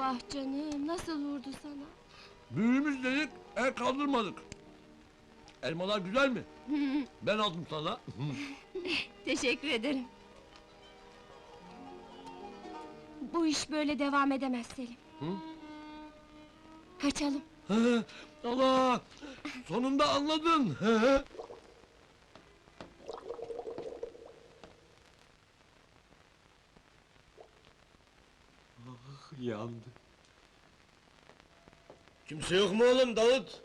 vah canım, nasıl vurdu sana? Büyüğümüz dedik, el kaldırmadık. Elmalar güzel mi? ben aldım sana. Teşekkür ederim. Bu iş böyle devam edemez Selim. Hı? Kaçalım. Allah! Sonunda anladın. Yandı. Kimse yok mu oğlum Davut?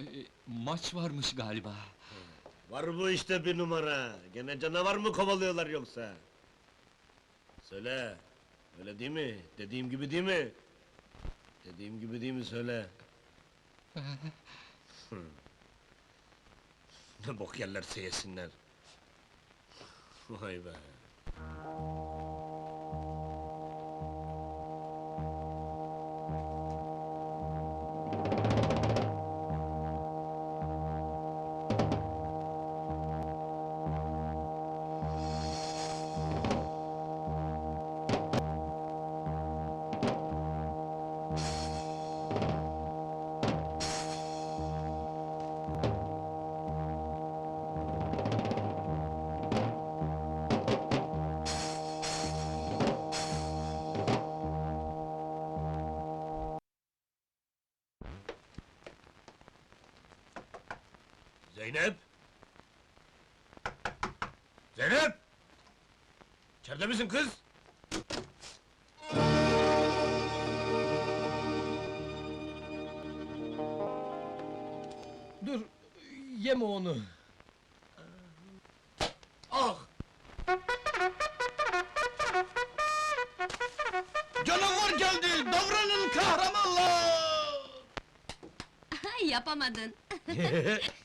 Ee, maç varmış galiba. Var bu işte bir numara. Gene canavar mı kovalıyorlar yoksa? Söyle. Öyle değil mi? Dediğim gibi değil mi? Dediğim gibi değil mi söyle. Hı. ne bok yerlerse yesinler. Vay be. Zeynep! Zeynep! İçeride misin kız? Dur, yeme onu. Ah! Canavar geldi, davranın kahramanlar! Yapamadın.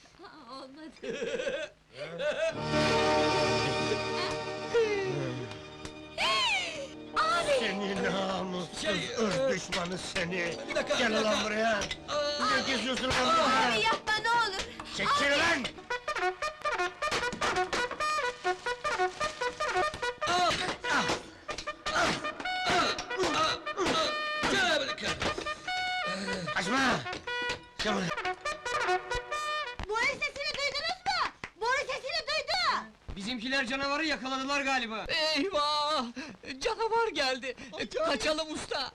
Seni namussuz Şey, ırz düşmanı seni! Bir dakika, bir Gel dakika. lan buraya! Ne geziyorsun lan burada? Abi yapma ne olur. Çekil lan! Kaçma! Gel buraya! Canavarı yakaladılar galiba. Eyvah! Canavar geldi. Kaçalım usta.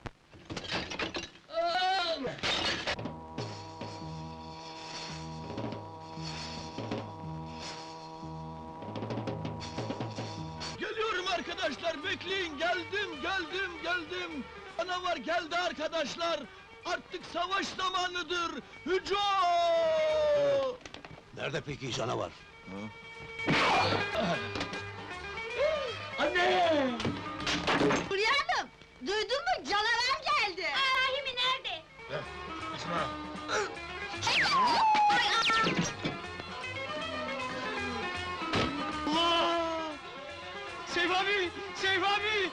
Geliyorum arkadaşlar, bekleyin, geldim, geldim, geldim! Canavar geldi arkadaşlar! Artık savaş zamanıdır! Hücum! Nerede peki canavar? Hülya Hanım! Duydun mu? Canavar geldi! Aa, Rahimi nerede? Kaçma! Allah! Seyf abi! Seyf abi!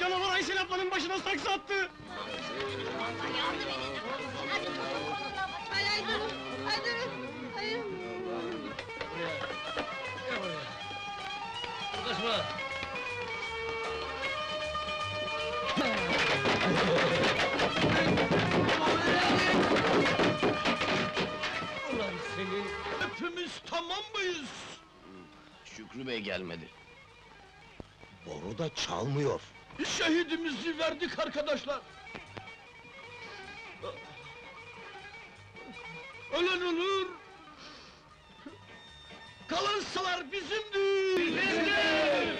Canavar Aysel ablanın başına saksı attı! Hadi tutun kolundan! Hadi, hadi durun! Hadi durun! Hayır! Kaçma! Hepimiz tamam mıyız? Şükrü Bey gelmedi. Boru da çalmıyor. Şehidimizi verdik arkadaşlar! Ölen ölür! Kalan salar bizimdir! Bizimdir!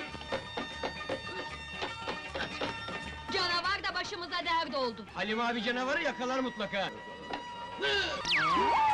Canavar da başımıza dert oldu. Halim abi canavarı yakalar mutlaka.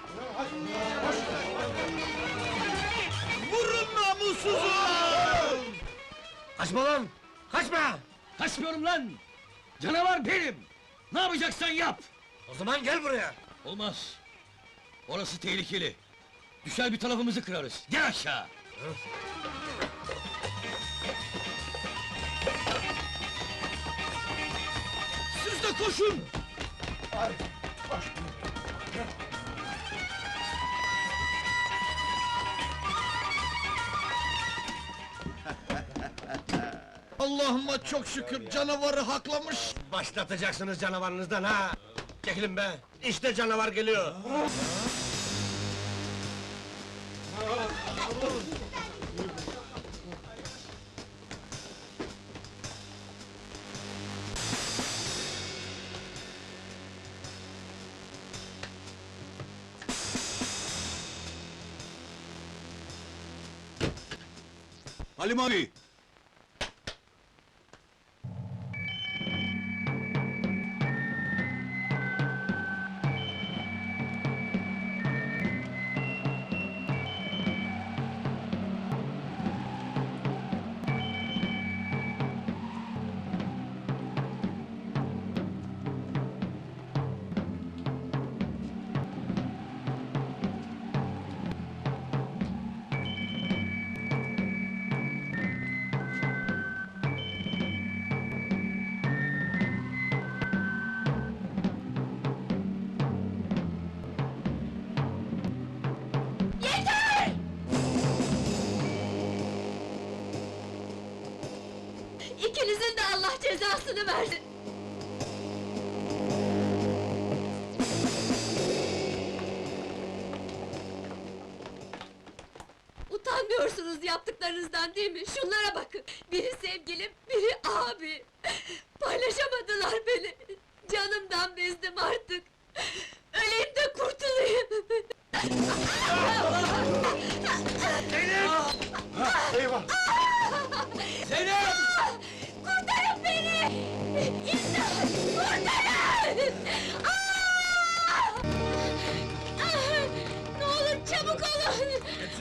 Vurun namussuzu! Kaçma lan! Kaçma! Kaçmıyorum lan! Canavar benim! Ne yapacaksan yap! O zaman gel buraya. Olmaz. Orası tehlikeli. Düşer bir tarafımızı kırarız. Gel aşağı. Siz de koşun. Allah'ıma çok şükür canavarı haklamış. Başlatacaksınız canavarınızdan ha. Çekilin be. İşte canavar geliyor. Halim abi. Cezasını versin! Utanmıyorsunuz yaptıklarınızdan değil mi? Şunlara bakın! Biri sevgilim, biri abi! Paylaşamadılar beni! Canımdan bezdim artık! Öleyim de kurtulayım!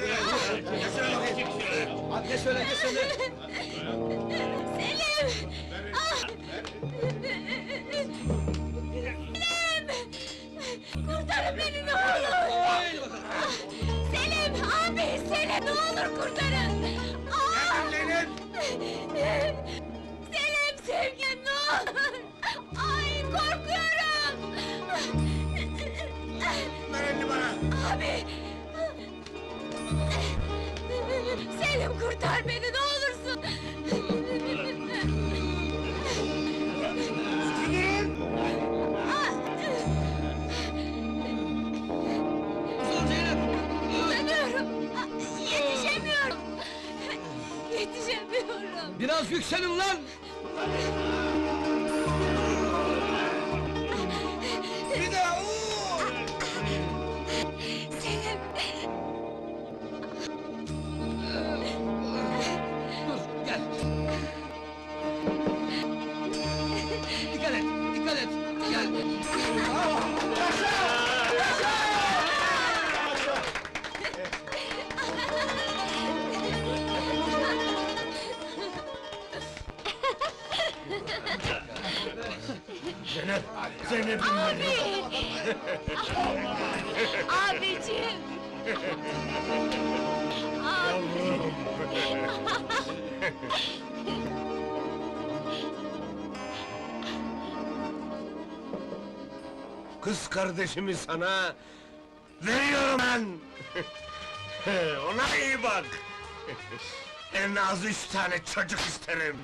olun! Ne söyle ne söyle. Selim! Ah! Selim! Kurtarın beni ne olur! Ah! Selim! Abi! Selim! Ne olur kurtarın! Ah! Selim yükselin lan! Zeynep. Zeynep'im benim. Abicim! Abi! Kız kardeşimi sana veriyorum ben. Ona iyi bak. en az üç tane çocuk isterim.